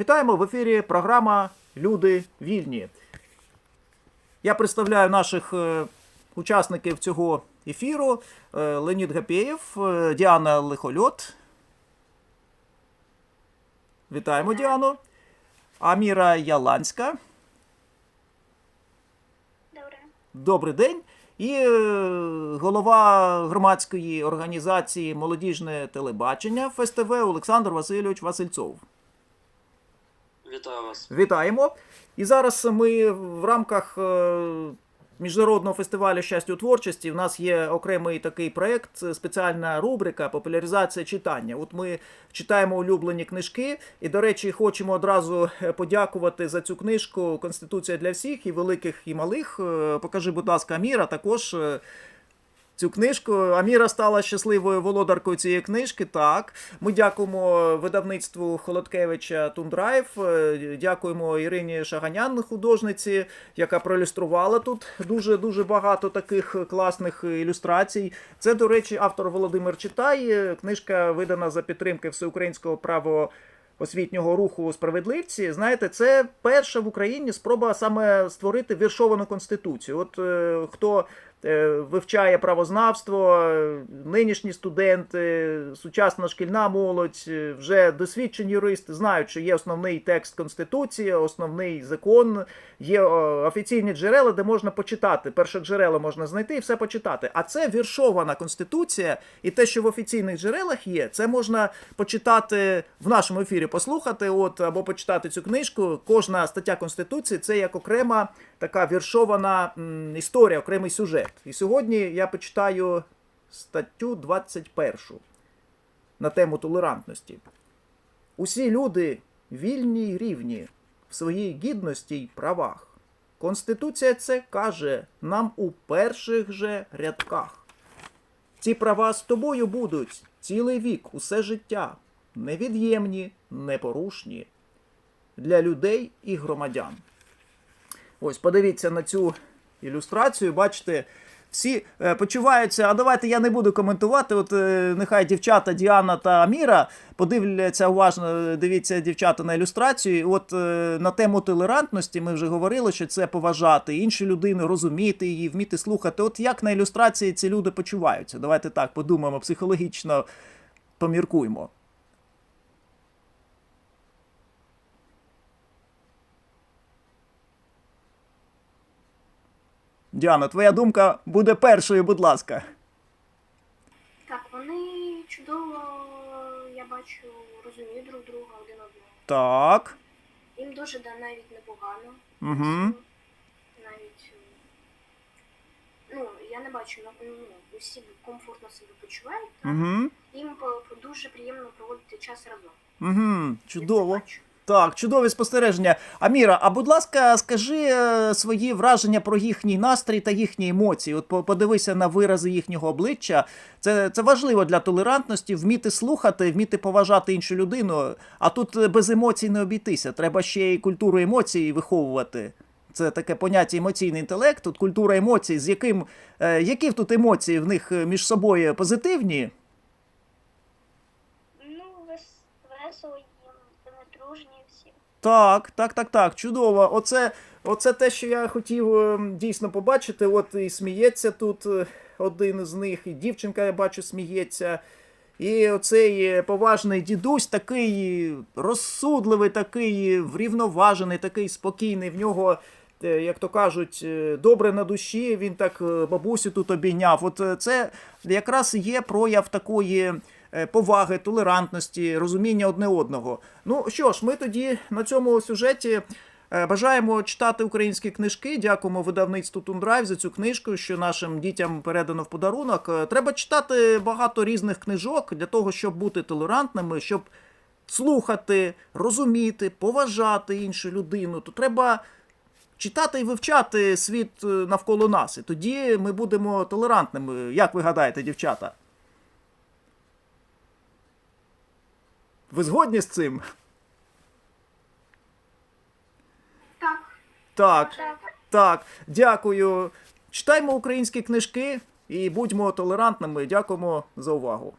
Вітаємо в ефірі програма Люди вільні. Я представляю наших е, учасників цього ефіру: Е, Леонід Гапєєв, е, Діана Лихольот. Вітаємо Діану. Аміра Яланська. Добре. Добрий день. І голова громадської організації Молодіжне телебачення ФСТВ Олександр Васильович Васильцов. Вітаю вас. Вітаємо. І зараз ми в рамках е, міжнародного фестивалю щастя у творчості. В нас є окремий такий проект, спеціальна рубрика популяризація читання. От ми читаємо улюблені книжки, і, до речі, хочемо одразу е, подякувати за цю книжку Конституція для всіх і великих, і малих. Е, Покажи, будь ласка, Аміра, також. Цю книжку Аміра стала щасливою володаркою цієї книжки. Так, ми дякуємо видавництву Холодкевича Тундрайв. е, Дякуємо Ірині Шаганян, художниці, яка проілюструвала тут дуже дуже багато таких класних ілюстрацій. Це, до речі, автор Володимир Читай. Книжка видана за підтримки всеукраїнського право. Освітнього руху справедливці, знаєте, це перша в Україні спроба саме створити віршовану конституцію. От е, хто вивчає правознавство, е, нинішні студенти, сучасна шкільна молодь, е, вже досвідчені юристи знають, що є основний текст конституції, основний закон, є е, офіційні джерела, де можна почитати. Перше джерело можна знайти і все почитати. А це віршована конституція, і те, що в офіційних джерелах є, це можна почитати в нашому ефірі, послухати, от або почитати цю книжку. Кожна стаття конституції це як окрема така віршована історія, окремий сюжет. І сьогодні я почитаю статтю 21 на тему толерантності. Усі люди вільні й рівні в своїй гідності й правах. Конституція це каже нам у перших же рядках. Ці права з тобою будуть цілий вік, усе життя, невід'ємні, непорушні для людей і громадян. Ось, подивіться на цю ілюстрацію, бачите, всі е, почуваються. А давайте я не буду коментувати. От е, нехай дівчата Діана та Аміра подивляться уважно. Дивіться, дівчата на ілюстрацію. От е, на тему толерантності ми вже говорили, що це поважати іншу людину, розуміти її, вміти слухати. От як на ілюстрації ці люди почуваються? Давайте так подумаємо, психологічно поміркуємо. Діана, твоя думка буде першою, будь ласка. Так, вони чудово, я бачу, розуміють друг друга один одного. Так. Їм дуже да, навіть непогано. Угу. Навіть ну, я не бачу, ну, ну, усі комфортно себе почувають. Угу. Їм дуже приємно проводити час разом. Угу. Я це Чудово. бачу. Так, чудові спостереження. Аміра, а будь ласка, скажи е, свої враження про їхній настрій та їхні емоції. От по- подивися на вирази їхнього обличчя. Це, це важливо для толерантності, вміти слухати, вміти поважати іншу людину. А тут е, без емоцій не обійтися. Треба ще й культуру емоцій виховувати. Це таке поняття емоційний інтелект. Тут культура емоцій, з яким е, які тут емоції в них е, між собою позитивні. Ну, весело їм, вони дружні всі. Так, так, так, так, чудово. Оце, оце те, що я хотів е, дійсно побачити. От і сміється тут е, один з них, і дівчинка, я бачу, сміється. І оцей е, поважний дідусь, такий розсудливий, такий врівноважений, такий спокійний. В нього, е, як то кажуть, е, добре на душі. Він так е, бабусю тут обійняв. От е, це якраз є прояв такої е, поваги, толерантності, розуміння одне одного. Ну що ж, ми тоді на цьому сюжеті. е, Бажаємо читати українські книжки. Дякуємо видавництву Тундрайв за цю книжку, що нашим дітям передано в подарунок. Е, Треба читати багато різних книжок для того, щоб бути толерантними, щоб слухати, розуміти, поважати іншу людину. То треба читати і вивчати світ е, навколо нас. І тоді ми будемо толерантними. Як ви гадаєте, дівчата? Ви згодні з цим? Так, Так, так. Дякую. Читаймо українські книжки і будьмо толерантними. Дякуємо за увагу.